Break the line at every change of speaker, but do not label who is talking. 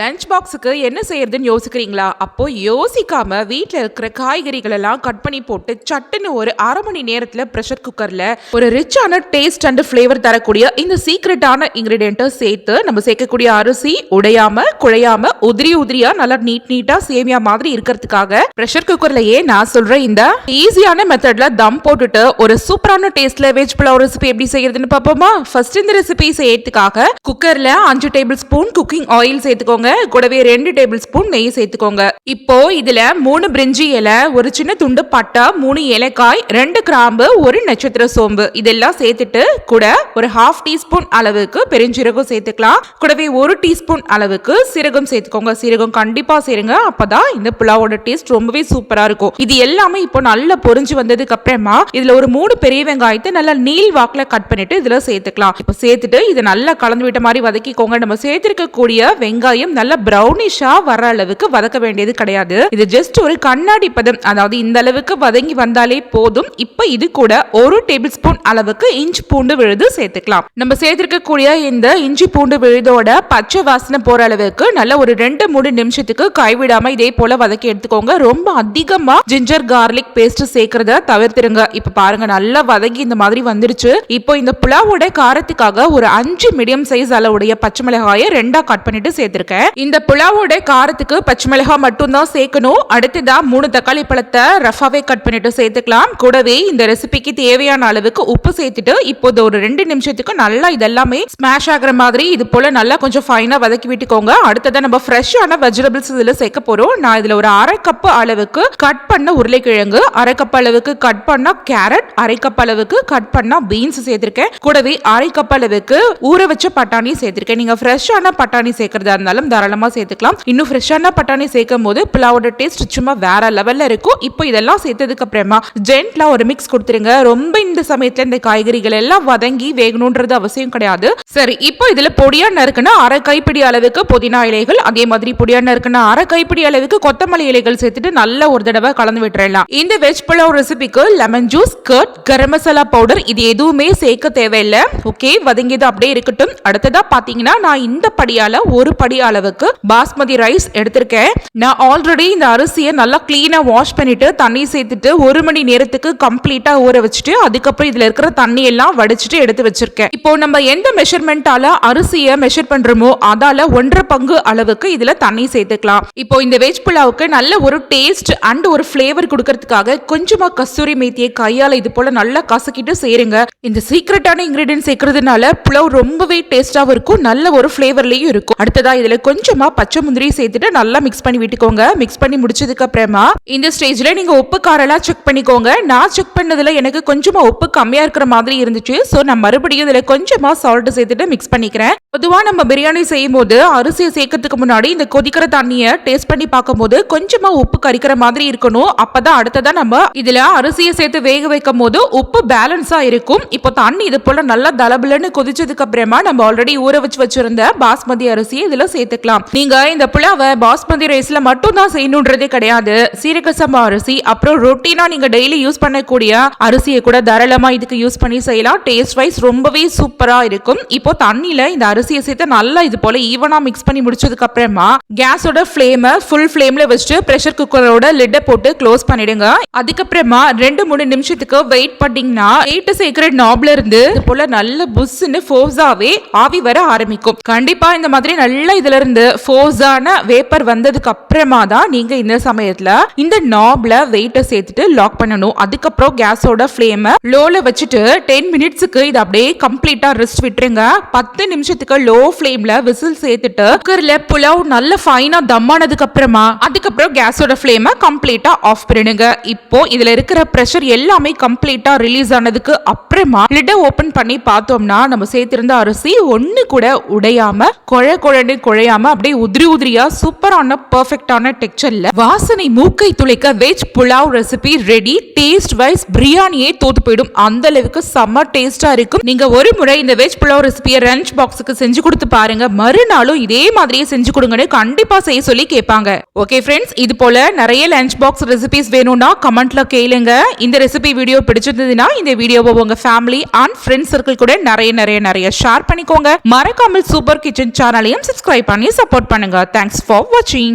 Lunch பாக்ஸுக்கு என்ன செய்யறதுன்னு யோசிக்கிறீங்களா? அப்போ யோசிக்காம வீட்டில் இருக்கிற காய்கறிகள் எல்லாம் கட் பண்ணி போட்டு சட்டுன்னு ஒரு அரை மணி நேரத்தில் ப்ரெஷர் குக்கரில் ஒரு ரிச்சான டேஸ்ட் அண்ட் ஃப்ளேவர் தரக்கூடிய இந்த சீக்ரெட்டான இன்க்ரீடியண்ட்டை சேர்த்து நம்ம சேர்க்கக்கூடிய அரிசி உடையாம குழையாம உதிரி உதிரியா நல்லா நீட் நீட்டா சேமியா மாதிரி இருக்கிறதுக்காக ப்ரெஷர் குக்கர்லயே நான் சொல்றேன் இந்த ஈஸியான மெத்தட்ல தம் போட்டுட்டு ஒரு சூப்பரான டேஸ்ட்ல வெஜ் புலாவ் ரெசிபி எப்படி செய்யறதுன்னு பார்ப்போமா? ஃபர்ஸ்ட் இந்த ரெசிபி செய்யறதுக்காக குக்கர்ல அஞ்சு டேபிள் ஸ்பூன் குக்கிங் ஆயில் சேர்த்துக்கோங்க. கூடவே ரெண்டு டேபிள் ஸ்பூன் நெய் சேர்த்துக்கோங்க. இப்போ இதுல மூணு பிரிஞ்சி இலை ஒரு சின்ன துண்டு பட்டா மூணு ஏலக்காய் ரெண்டு கிராம்பு ஒரு நட்சத்திர சோம்பு. இதெல்லாம் சேர்த்துட்டு கூட ஒரு ஹாஃப் டீஸ்பூன் அளவுக்கு பெருஞ்சீரகம் சேர்த்துக்கலாம். கூடவே ஒரு டீஸ்பூன் அளவுக்கு சீரகம் சேர்த்துக்கோங்க. சீரகம் கண்டிப்பா சேருங்க. அப்பதான் இந்த புலாவோட டேஸ்ட் ரொம்பவே சூப்பரா இருக்கும். இது எல்லாமே இப்போ நல்லா பொரிஞ்சு வந்ததுக்கு அப்புறமா இதுல ஒரு மூணு பெரிய வெங்காயத்தை நல்லா நீல் வாக்குல கட் பண்ணிட்டு இதுல சேர்த்துக்கலாம். இப்போ சேர்த்துட்டு இதை நல்லா கலந்து விட்ட மாதிரி வதக்கிக்கோங்க. நம்ம சேர்த்திருக்கக்கூடிய வெங்காயம் நல்லா ப்ரௌனிஷா வர அளவுக்கு வதக்க வேண்டியது கிடையாது. இது ஜஸ்ட் ஒரு கண்ணாடி பதம். அதாவது இந்த அளவுக்கு வதங்கி வந்தாலே போதும். இப்போ இது கூட ஒரு டேபிள் ஸ்பூன் அளவுக்கு இஞ்சி பூண்டு விழுது சேர்த்துக்கலாம். நம்ம சேர்த்திருக்கக்கூடிய இந்த இஞ்சி பூண்டு விழுதோட பச்சை வாசனை போற அளவுக்கு நல்ல ஒரு ரெண்டு மூணு நிமிஷத்துக்கு கைவிடாம இதே போல வதக்கி எடுத்துக்கோங்க. ரொம்ப அதிகமா ஜிஞ்சர் கார்லிக் பேஸ்ட் சேர்க்கறத தவிர்த்துருங்க. இப்ப பாருங்க நல்லா வதங்கி இந்த மாதிரி வந்துருச்சு. இப்போ இந்த புலாவோட காரத்துக்காக ஒரு அஞ்சு மீடியம் சைஸ் அளவுடைய பச்சை மிளகாயை ரெண்டா கட் பண்ணிட்டு சேர்த்திருக்கேன். இந்த புலாவோட காரத்துக்கு பச்சை மிளகாய் மட்டும்தான் சேர்க்கணும். அடுத்ததா மூணு தக்காளி பழத்தை ரஃபாவே கட் பண்ணிட்டு சேர்த்துக்கலாம். கூடவே இந்த ரெசிபிக்கு தேவையான அளவுக்கு உப்பு சேர்த்துட்டு இப்போது ஒரு ரெண்டு நிமிஷத்துக்கு நல்லா இதெல்லாமே ஸ்மாஷ் ஆகிற மாதிரி இது போல நல்லா கொஞ்சம் ஃபைனா வதக்கி விட்டுக்கோங்க. அடுத்ததான் நம்ம ஃப்ரெஷ்ஷான வெஜிடபிள்ஸ் இதுல சேர்க்க போறோம். நான் இதுல ஒரு அரை கப் அளவுக்கு கட் பண்ண உருளைக்கிழங்கு அரை கப் அளவுக்கு கட் பண்ண கேரட் அரை கப் அளவுக்கு கட் பண்ண பீன்ஸ் சேர்த்திருக்கேன். கூடவே அரை கப் அளவுக்கு ஊற வச்ச பட்டாணி சேர்த்திருக்கேன். நீங்க ஃப்ரெஷ்ஷான பட்டாணி சேர்க்கறதா இருந்தாலும் தாராளமா சேர்த்துக்கலாம். இன்னும் ஃப்ரெஷ்ஷான பட்டாணி சேர்க்கும் போது புலாவோட டேஸ்ட் சும்மா வேற லெவல்ல இருக்கும். இப்போ இதெல்லாம் சேர்த்ததுக்கு அப்புறமா ஜென்ட்லாம் ஒரு மிக்ஸ் கொடுத்துருங்க. ரொம்ப இந்த சமயத்துல இந்த காய்கறிகள் எல்லாம் வதங்கி வேகணுன்றது அவசியம் கிடையாது. சரி இப்போ இதுல பொடியா நறுக்குன்னா அரை கைப்பிடி அளவுக்கு புதினா இலைகள் அதே மாதிரி பொடியா நறுக்குன்னா அரை கைப்பிடி அளவுக்கு கொத்தமல்லி இலைகள் சேர்த்துட்டு நல்லா ஒரு தடவை கலந்து விட்டுறலாம். இந்த வெஜ் புலாவ் ரெசிபிக்கு lemon juice curd garam masala powder இது எதுவுமே சேர்க்க தேவையில்லை. ஓகே வதங்கியது அப்படியே இருக்கட்டும். அடுத்ததா பாத்தீங்கன்னா நான் இந்த படியால ஒரு படியால அளவுக்கு பாஸ்மதி ரைஸ் எடுத்திருக்கேன். நான் ஆல்ரெடி இந்த அரிசியை நல்லா கிளீனா வாஷ் பண்ணிட்டு தண்ணி சேர்த்துட்டு ஒரு மணி நேரத்துக்கு கம்ப்ளீட்டா ஊற வச்சுட்டு அதுக்கப்புறம் இதுல இருக்கிற தண்ணி எல்லாம் வடிச்சிட்டு எடுத்து வச்சிருக்கேன். இப்போ நம்ம எந்த மெஷர்மெண்ட்டால அரிசியை மெஷர் பண்றோமோ அதால ஒன்றரை பங்கு அளவுக்கு இதுல தண்ணி சேர்த்துக்கலாம். இப்போ இந்த வெஜ் புலாவுக்கு நல்ல ஒரு டேஸ்ட் அண்ட் ஒரு ஃப்ளேவர் கொடுக்கறதுக்காக கொஞ்சமா கஸ்தூரி மேத்தியை கையால இது போல நல்லா கசக்கிட்டு சேருங்க இந்த சீக்ரெட்டான இன்கிரீடியன்ட் சேர்க்கறதுனால புலாவ் ரொம்பவே டேஸ்டாவும் இருக்கும் நல்ல ஒரு ஃபிளேவர்லயும் இருக்கும். அடுத்ததா இதுல கொஞ்சமாக பச்சை முந்திரி சேர்த்துட்டு நல்லா மிக்ஸ் பண்ணி விட்டுக்கோங்க. மிக்ஸ் பண்ணி முடிச்சதுக்கு அப்புறமா இந்த ஸ்டேஜில் நீங்கள் உப்பு காரெல்லாம் செக் பண்ணிக்கோங்க. நான் செக் பண்ணதில் எனக்கு கொஞ்சமாக உப்பு கம்மியாக இருக்கிற மாதிரி இருந்துச்சு. ஸோ நான் மறுபடியும் இதில் கொஞ்சமாக சால்ட் சேர்த்துட்டு மிக்ஸ் பண்ணிக்கிறேன். பொதுவாக நம்ம பிரியாணி செய்யும் போது அரிசியை சேர்க்கறதுக்கு முன்னாடி இந்த கொதிக்கிற தண்ணியை டேஸ்ட் பண்ணி பார்க்கும்போது கொஞ்சமாக உப்பு கரிக்கிற மாதிரி இருக்கணும். அப்பதான் அடுத்ததான் நம்ம இதில் அரிசியை சேர்த்து வேக வைக்கும் போது உப்பு பேலன்ஸாக இருக்கும். இப்போ தண்ணி இது போல் நல்லா தலபலன்னு கொதிச்சதுக்கு அப்புறமா நம்ம ஆல்ரெடி ஊற வச்சு வச்சிருந்த பாஸ்மதி அரிசியை சேர்த்து சேர்த்துக்கலாம் நீங்க இந்த புலாவை பாஸ்மதி ரைஸ்ல மட்டும் தான் செய்யணுன்றதே கிடையாது. சீரக சம்பா அரிசி அப்புறம் ரொட்டீனா நீங்க டெய்லி யூஸ் பண்ணக்கூடிய அரிசியை கூட தாராளமா இதுக்கு யூஸ் பண்ணி செய்யலாம். டேஸ்ட் வைஸ் ரொம்பவே சூப்பரா இருக்கும். இப்போ தண்ணியில இந்த அரிசியை சேர்த்து நல்லா இது போல ஈவனா மிக்ஸ் பண்ணி முடிச்சதுக்கு அப்புறமா கேஸோட ஃப்ளேமை ஃபுல் ஃப்ளேம்ல வச்சுட்டு ப்ரெஷர் குக்கரோட லிட்டை போட்டு க்ளோஸ் பண்ணிடுங்க. அதுக்கப்புறமா ரெண்டு மூணு நிமிஷத்துக்கு வெயிட் பண்ணீங்கன்னா எயிட் சீக்கிரட் நாப்ல இருந்து இது போல நல்ல புஷ்னு ஃபோர்ஸாவே ஆவி வர ஆரம்பிக்கும். கண்டிப்பா இந்த மாதிரி நல்லா இதுல இருந்து ஃபோர்ஸான வேப்பர் வந்ததுக்கு அப்புறமா தான் நீங்க இந்த சமயத்துல இந்த நாப்ல வெயிட்டை சேர்த்துட்டு லாக் பண்ணணும். அதுக்கப்புறம் கேஸோட ஃப்ளேமை லோல வச்சுட்டு டென் மினிட்ஸுக்கு இது அப்படியே கம்ப்ளீட்டா ரெஸ்ட் விட்டுருங்க. பத்து நிமிஷத்துக்கு லோ ஃப்ளேம்ல விசில் சேர்த்துட்டு குக்கர்ல புலாவ் நல்ல ஃபைனா தம் ஆனதுக்கு அப்புறமா அதுக்கப்புறம் கேஸோட ஃப்ளேமை கம்ப்ளீட்டா ஆஃப் பண்ணிடுங்க. இப்போ இதுல இருக்கிற ப்ரெஷர் எல்லாமே கம்ப்ளீட்டா ரிலீஸ் ஆனதுக்கு அப்புறமா லிட்டை ஓபன் பண்ணி பார்த்தோம்னா நம்ம சேர்த்திருந்த அரிசி ஒன்னு கூட உடையாம குழ குழன்னு குழையாம அப்படியே உதிரி உதிரியா சூப்பரான பர்ஃபெக்டான டெக்ஸ்சர்ல வாசனை மூக்கை துளைக்க veg pulao recipe ready taste wise பிரியாணியே தோத்து போயிடும். அந்த அளவுக்கு செம்ம டேஸ்டா இருக்கும். நீங்க ஒரு முறை இந்த வெஜ் புலாவ் ரெசிபியை ரன்ச் பாக்ஸுக்கு செஞ்சு கொடுத்து பாருங்க. மறுநாளும் இதே மாதிரியே செஞ்சு கொடுங்கன்னு கண்டிப்பா செய்ய சொல்லி கேட்பாங்க. ஓகே ஃப்ரெண்ட்ஸ் இது போல நிறைய லஞ்ச் பாக்ஸ் ரெசிபிஸ் வேணும்னா கமெண்ட்ல கேளுங்க. இந்த ரெசிபி வீடியோ பிடிச்சிருந்ததுன்னா இந்த வீடியோவை உங்க ஃபேமிலி அண்ட் ஃப்ரெண்ட்ஸ் சர்க்கிள் கூட நிறைய நிறைய நிறைய ஷேர் பண்ணிக்கோங்க. மறக்காமல் சூப்பர் கிச்சன் சேனலையும் சப்ஸ்கிரைப் பண்ணி பண்ணி சப்போர்ட் பண்ணுங்கள் தேங்க்ஸ் ஃபார் வாட்சிங்